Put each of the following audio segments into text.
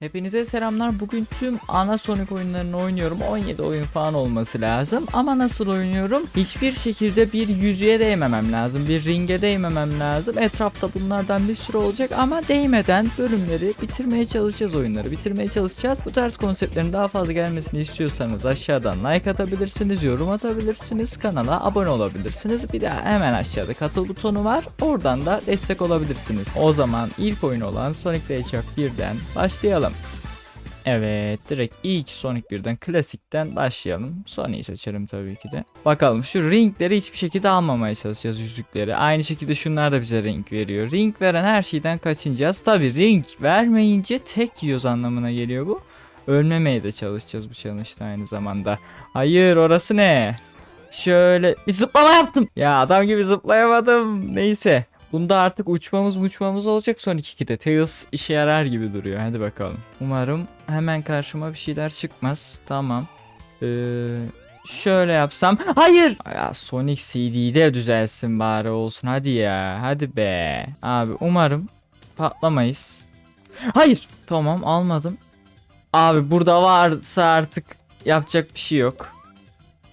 Hepinize selamlar. Bugün tüm ana Sonic oyunlarını oynuyorum. 17 oyun falan olması lazım. Ama nasıl oynuyorum? Hiçbir şekilde bir yüzüğe değmemem lazım. Bir ringe değmemem lazım. Etrafta bunlardan bir sürü olacak ama değmeden bölümleri bitirmeye çalışacağız oyunları. Bitirmeye çalışacağız. Bu tarz konseptlerin daha fazla gelmesini istiyorsanız aşağıdan like atabilirsiniz, yorum atabilirsiniz, kanala abone olabilirsiniz. Bir de hemen aşağıda katıl butonu var. Oradan da destek olabilirsiniz. O zaman ilk oyun olan Sonic the Hedgehog 1'den başlayalım. Evet direkt ilk Sonic 1'den klasikten başlayalım. Sonic'i seçelim tabii ki de. Bakalım şu ringleri hiçbir şekilde almamaya çalışacağız yüzükleri. Aynı şekilde şunlar da bize ring veriyor. Ring veren her şeyden kaçınacağız. Tabii ring vermeyince tek yiyoruz anlamına geliyor bu. Ölmemeye de çalışacağız bu challenge'da aynı zamanda. Hayır orası ne? Şöyle bir zıplama yaptım. Ya adam gibi zıplayamadım. Neyse. Bunda artık uçmamız uçmamız olacak son 2'de. Tails işe yarar gibi duruyor. Hadi bakalım. Umarım hemen karşıma bir şeyler çıkmaz. Tamam. Ee, şöyle yapsam. Hayır. Ya Sonic CD'de düzelsin bari olsun. Hadi ya. Hadi be. Abi umarım patlamayız. Hayır. Tamam almadım. Abi burada varsa artık yapacak bir şey yok.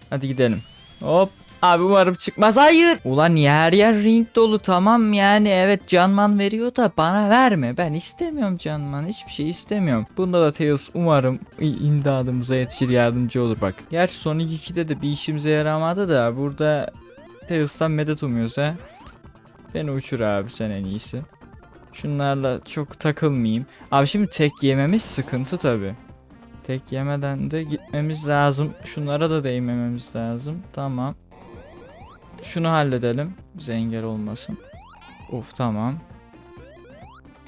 Hadi gidelim. Hop. Abi umarım çıkmaz. Hayır. Ulan her yer ring dolu tamam yani evet canman veriyor da bana verme. Ben istemiyorum canman. Hiçbir şey istemiyorum. Bunda da Tails umarım imdadımıza yetişir yardımcı olur bak. Gerçi Sonic 2'de de bir işimize yaramadı da burada Tails'tan medet umuyoruz ha. Beni uçur abi sen en iyisi. Şunlarla çok takılmayayım. Abi şimdi tek yememiz sıkıntı tabi. Tek yemeden de gitmemiz lazım. Şunlara da değmememiz lazım. Tamam. Şunu halledelim. Bize olmasın. Of tamam.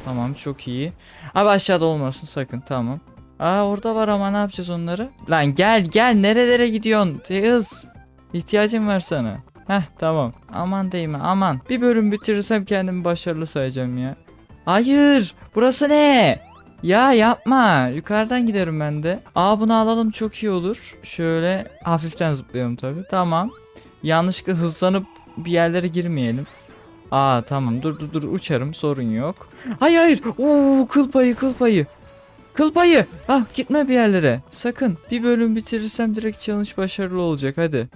Tamam çok iyi. Abi aşağıda olmasın sakın tamam. Aa orada var ama ne yapacağız onları? Lan gel gel nerelere gidiyorsun? Tails. İhtiyacım var sana. Heh tamam. Aman değme aman. Bir bölüm bitirirsem kendimi başarılı sayacağım ya. Hayır. Burası ne? Ya yapma. Yukarıdan giderim ben de. Aa bunu alalım çok iyi olur. Şöyle hafiften zıplayalım tabi. Tamam. Yanlışlıkla hızlanıp bir yerlere girmeyelim. Aa tamam dur dur dur uçarım sorun yok. Hayır hayır. Oo kıl payı kıl payı. Kıl payı. Ah gitme bir yerlere. Sakın. Bir bölüm bitirirsem direkt challenge başarılı olacak hadi.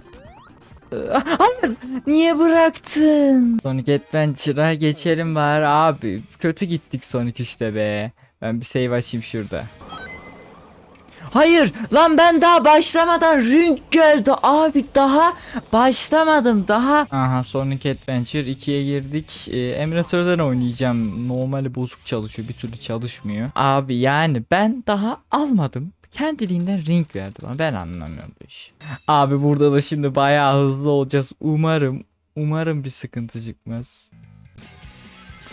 Hayır. Niye bıraktın? Sonic Adventure'a geçelim bari abi. Kötü gittik Sonic işte be. Ben bir save açayım şurada. Hayır lan ben daha başlamadan ring geldi abi daha başlamadım daha. Aha Sonic Adventure 2'ye girdik. Ee, emülatörden oynayacağım. Normali bozuk çalışıyor bir türlü çalışmıyor. Abi yani ben daha almadım. Kendiliğinden ring verdi bana. Ben anlamıyorum bu işi. Abi burada da şimdi bayağı hızlı olacağız. Umarım umarım bir sıkıntı çıkmaz.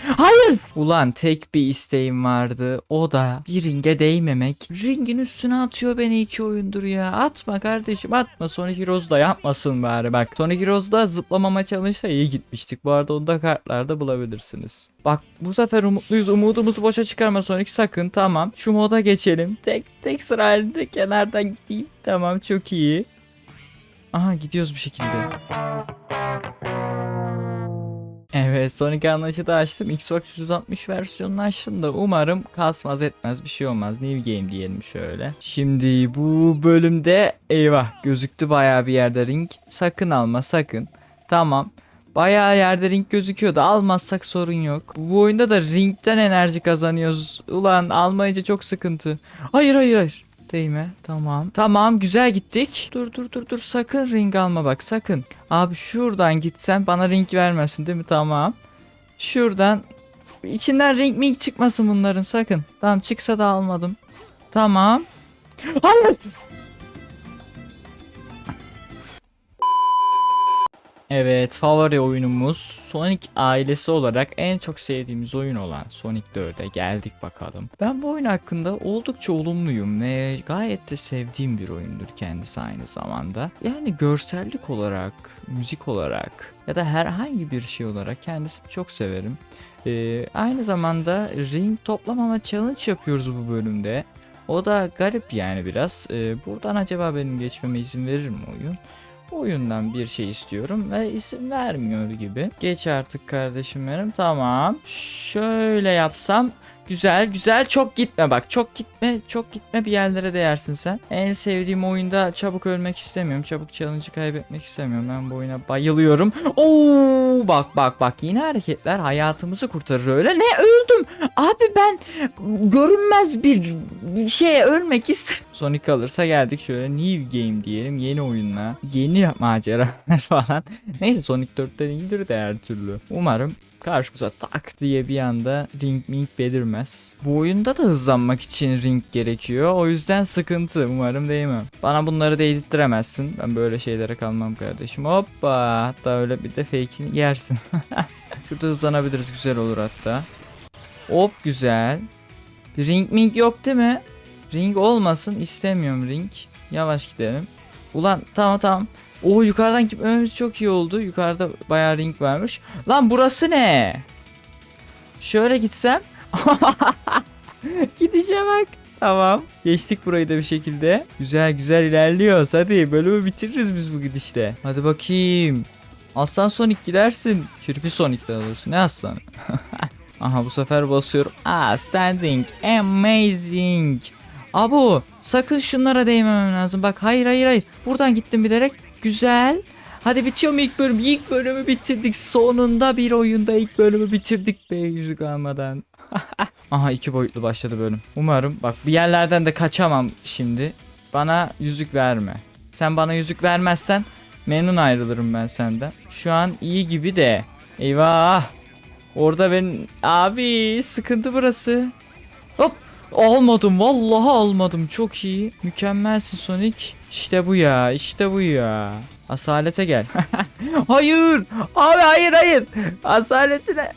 Hayır. Ulan tek bir isteğim vardı. O da bir ringe değmemek. Ringin üstüne atıyor beni iki oyundur ya. Atma kardeşim atma. Sonic Heroes da yapmasın bari bak. Sonic Heroes'da zıplamama challenge'da iyi gitmiştik. Bu arada onu da kartlarda bulabilirsiniz. Bak bu sefer umutluyuz. Umudumuzu boşa çıkarma Sonic sakın. Tamam. Şu moda geçelim. Tek tek sıra halinde kenardan gideyim. Tamam çok iyi. Aha gidiyoruz bir şekilde. Evet Sonic anlayışı da açtım. Xbox 360 versiyonunu açtım da umarım kasmaz etmez bir şey olmaz. New game diyelim şöyle. Şimdi bu bölümde eyvah gözüktü bayağı bir yerde ring. Sakın alma sakın. Tamam. Bayağı yerde ring gözüküyordu. Almazsak sorun yok. Bu oyunda da ringden enerji kazanıyoruz. Ulan almayınca çok sıkıntı. Hayır hayır hayır. Değme. Tamam. Tamam güzel gittik. Dur dur dur dur sakın ring alma bak sakın. Abi şuradan gitsen bana ring vermesin değil mi? Tamam. Şuradan içinden ring ming çıkmasın bunların sakın. Tamam çıksa da almadım. Tamam. Hayır. Evet favori oyunumuz Sonic ailesi olarak en çok sevdiğimiz oyun olan Sonic 4'e geldik bakalım. Ben bu oyun hakkında oldukça olumluyum ve gayet de sevdiğim bir oyundur kendisi aynı zamanda. Yani görsellik olarak, müzik olarak ya da herhangi bir şey olarak kendisini çok severim. Ee, aynı zamanda ring toplamama challenge yapıyoruz bu bölümde. O da garip yani biraz. Ee, buradan acaba benim geçmeme izin verir mi oyun? Oyundan bir şey istiyorum ve isim vermiyor gibi. Geç artık kardeşim benim. Tamam. Şöyle yapsam Güzel güzel çok gitme bak çok gitme çok gitme bir yerlere değersin sen. En sevdiğim oyunda çabuk ölmek istemiyorum. Çabuk challenge'ı kaybetmek istemiyorum. Ben bu oyuna bayılıyorum. Oo bak bak bak yine hareketler hayatımızı kurtarır öyle. Ne öldüm? Abi ben görünmez bir şeye ölmek ist. Sonic alırsa geldik şöyle new game diyelim yeni oyunla. Yeni maceralar falan. Neyse Sonic 4'ten iyidir de her türlü. Umarım karşımıza tak diye bir anda ring ming belirmez. Bu oyunda da hızlanmak için ring gerekiyor. O yüzden sıkıntı. Umarım değmem. Bana bunları değdirtemezsin. Ben böyle şeylere kalmam kardeşim. Hoppa. Hatta öyle bir de fake'ini yersin. Şurada hızlanabiliriz. Güzel olur hatta. Hop güzel. Bir ring ming yok değil mi? Ring olmasın. istemiyorum ring. Yavaş gidelim. Ulan tamam tamam. O yukarıdan gitmemiz çok iyi oldu. Yukarıda bayağı ring varmış. Lan burası ne? Şöyle gitsem. Gidişe bak. Tamam. Geçtik burayı da bir şekilde. Güzel güzel ilerliyoruz. Hadi bölümü bitiririz biz bu gidişte. Hadi bakayım. Aslan Sonic gidersin. Kirpi Sonic de alırsın. Ne aslan? Aha bu sefer basıyorum. Ah standing. Amazing. Abo sakın şunlara değmemem lazım. Bak hayır hayır hayır. Buradan gittim bilerek. Güzel. Hadi bitiyor mu ilk bölüm? İlk bölümü bitirdik. Sonunda bir oyunda ilk bölümü bitirdik be yüzük almadan. Aha iki boyutlu başladı bölüm. Umarım bak bir yerlerden de kaçamam şimdi. Bana yüzük verme. Sen bana yüzük vermezsen memnun ayrılırım ben senden. Şu an iyi gibi de. Eyvah. Orada ben abi sıkıntı burası. Hop almadım vallahi almadım çok iyi. Mükemmelsin Sonic. İşte bu ya işte bu ya. Asalete gel. hayır. Abi hayır hayır. Asaletine.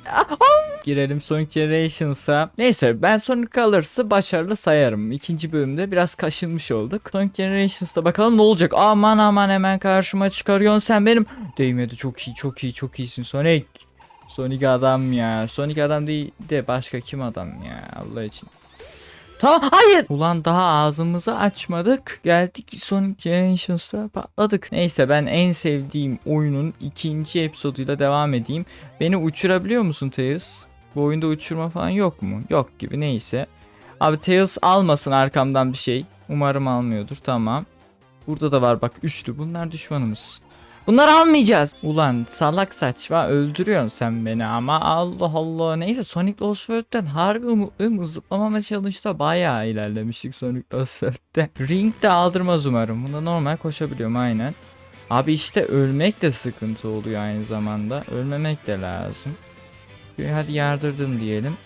Girelim Sonic Generations'a. Neyse ben Sonic kalırsa başarılı sayarım. İkinci bölümde biraz kaşınmış olduk. Sonic Generations'ta bakalım ne olacak. Aman aman hemen karşıma çıkarıyorsun sen benim. Değmedi çok iyi çok iyi çok iyisin Sonic. Sonic adam ya. Sonic adam değil de başka kim adam ya Allah için. Tamam hayır. Ulan daha ağzımızı açmadık. Geldik Sonic Generations'ta patladık. Neyse ben en sevdiğim oyunun ikinci episoduyla devam edeyim. Beni uçurabiliyor musun Tails? Bu oyunda uçurma falan yok mu? Yok gibi neyse. Abi Tails almasın arkamdan bir şey. Umarım almıyordur tamam. Burada da var bak üçlü bunlar düşmanımız. Bunları almayacağız. Ulan salak saçma öldürüyorsun sen beni ama Allah Allah. Neyse Sonic Lost World'den harbi umutluyum. Zıplamama challenge'da bayağı ilerlemiştik Sonic Lost World'de. Ring de aldırmaz umarım. Bunda normal koşabiliyorum aynen. Abi işte ölmek de sıkıntı oluyor aynı zamanda. Ölmemek de lazım. Hadi yardırdım diyelim.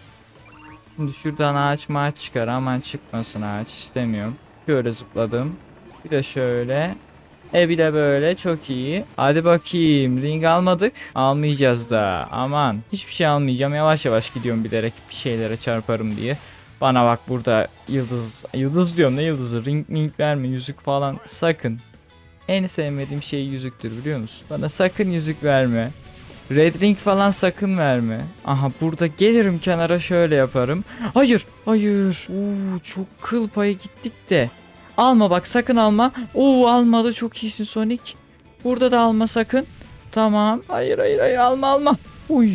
Şimdi şuradan ağaç maç çıkar aman çıkmasın ağaç istemiyorum. Şöyle zıpladım. Bir de şöyle. E bir de böyle çok iyi. Hadi bakayım ring almadık. Almayacağız da aman. Hiçbir şey almayacağım yavaş yavaş gidiyorum bilerek bir şeylere çarparım diye. Bana bak burada yıldız. Yıldız diyorum ne yıldızı ring ming verme yüzük falan sakın. En sevmediğim şey yüzüktür biliyor musun? Bana sakın yüzük verme. Red ring falan sakın verme. Aha burada gelirim kenara şöyle yaparım. Hayır hayır. Oo, çok kıl payı gittik de. Alma bak sakın alma. Oo almadı çok iyisin Sonic. Burada da alma sakın. Tamam. Hayır hayır hayır alma alma. Uy.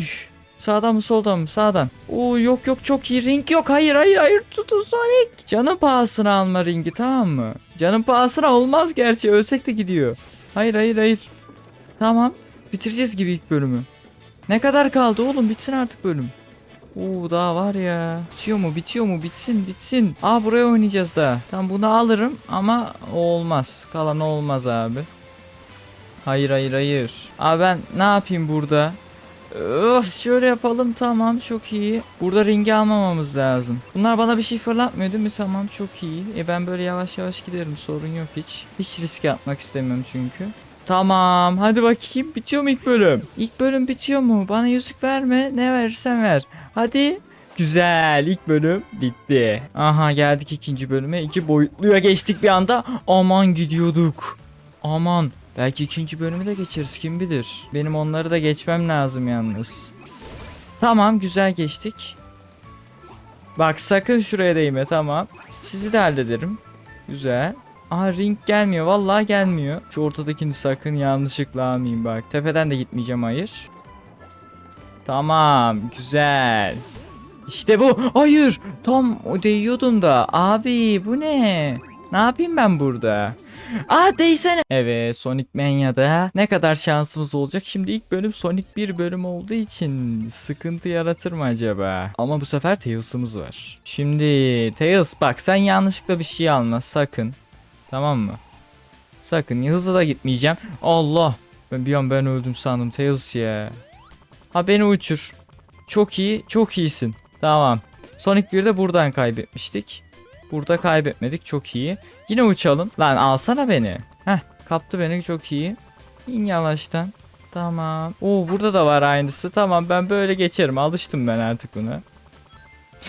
Sağdan mı soldan mı? Sağdan. Oo yok yok çok iyi ring yok. Hayır hayır hayır tutun Sonic. Canın pahasına alma ringi tamam mı? Canın pahasına olmaz gerçi ölsek de gidiyor. Hayır hayır hayır. Tamam. Bitireceğiz gibi ilk bölümü. Ne kadar kaldı oğlum bitsin artık bölüm. Oo daha var ya. Bitiyor mu? Bitiyor mu? Bitsin, bitsin. Aa buraya oynayacağız daha. Tamam bunu alırım ama olmaz. Kalan olmaz abi. Hayır hayır hayır. Abi ben ne yapayım burada? Öf şöyle yapalım tamam çok iyi. Burada ringi almamamız lazım. Bunlar bana bir şey fırlatmıyor değil mi? Tamam çok iyi. E ben böyle yavaş yavaş giderim sorun yok hiç. Hiç riske atmak istemiyorum çünkü. Tamam hadi bakayım bitiyor mu ilk bölüm? İlk bölüm bitiyor mu? Bana yüzük verme ne verirsen ver. Hadi. Güzel ilk bölüm bitti. Aha geldik ikinci bölüme. İki boyutluya geçtik bir anda. Aman gidiyorduk. Aman. Belki ikinci bölümü de geçeriz kim bilir. Benim onları da geçmem lazım yalnız. Tamam güzel geçtik. Bak sakın şuraya değme tamam. Sizi de hallederim. Güzel. Aa ring gelmiyor. Vallahi gelmiyor. Şu ortadakini sakın yanlışlıkla almayayım bak. Tepeden de gitmeyeceğim hayır. Tamam. Güzel. İşte bu. Hayır. Tam o değiyordum da. Abi bu ne? Ne yapayım ben burada? Aa değsene. Evet Sonic Mania'da ne kadar şansımız olacak? Şimdi ilk bölüm Sonic 1 bölüm olduğu için sıkıntı yaratır mı acaba? Ama bu sefer Tails'ımız var. Şimdi Tails bak sen yanlışlıkla bir şey alma sakın. Tamam mı? Sakın hızlı da gitmeyeceğim. Allah. Ben bir an ben öldüm sandım Tails ya. Ha beni uçur. Çok iyi, çok iyisin. Tamam. Sonic 1'de buradan kaybetmiştik. Burada kaybetmedik. Çok iyi. Yine uçalım. Lan alsana beni. Heh, kaptı beni. Çok iyi. İn yavaştan. Tamam. Oo burada da var aynısı. Tamam ben böyle geçerim. Alıştım ben artık buna.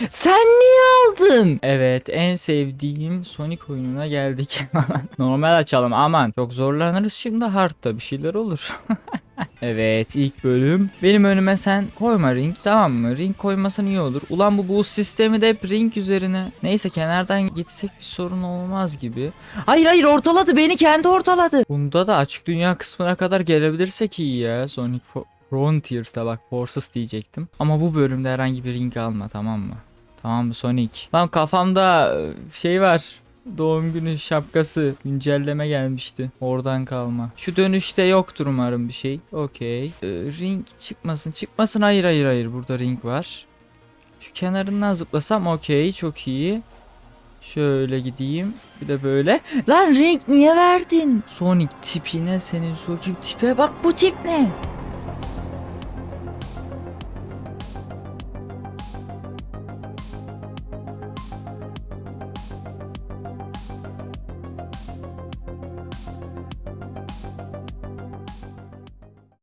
Sen niye aldın? Evet en sevdiğim Sonic oyununa geldik. Normal açalım aman. Çok zorlanırız şimdi hardta bir şeyler olur. evet ilk bölüm. Benim önüme sen koyma ring tamam mı? Ring koymasan iyi olur. Ulan bu boost sistemi de hep ring üzerine. Neyse kenardan gitsek bir sorun olmaz gibi. Hayır hayır ortaladı beni kendi ortaladı. Bunda da açık dünya kısmına kadar gelebilirsek iyi ya. Sonic Fo- Frontiers'ta bak Forces diyecektim. Ama bu bölümde herhangi bir ring alma tamam mı? Tamam mı Sonic? Lan kafamda e, şey var. Doğum günü şapkası güncelleme gelmişti. Oradan kalma. Şu dönüşte yoktur umarım bir şey. Okey. Ee, ring çıkmasın. Çıkmasın. Hayır hayır hayır. Burada ring var. Şu kenarından zıplasam okey. Çok iyi. Şöyle gideyim. Bir de böyle. Lan ring niye verdin? Sonic tipine senin sokayım. Tipe bak bu tip ne?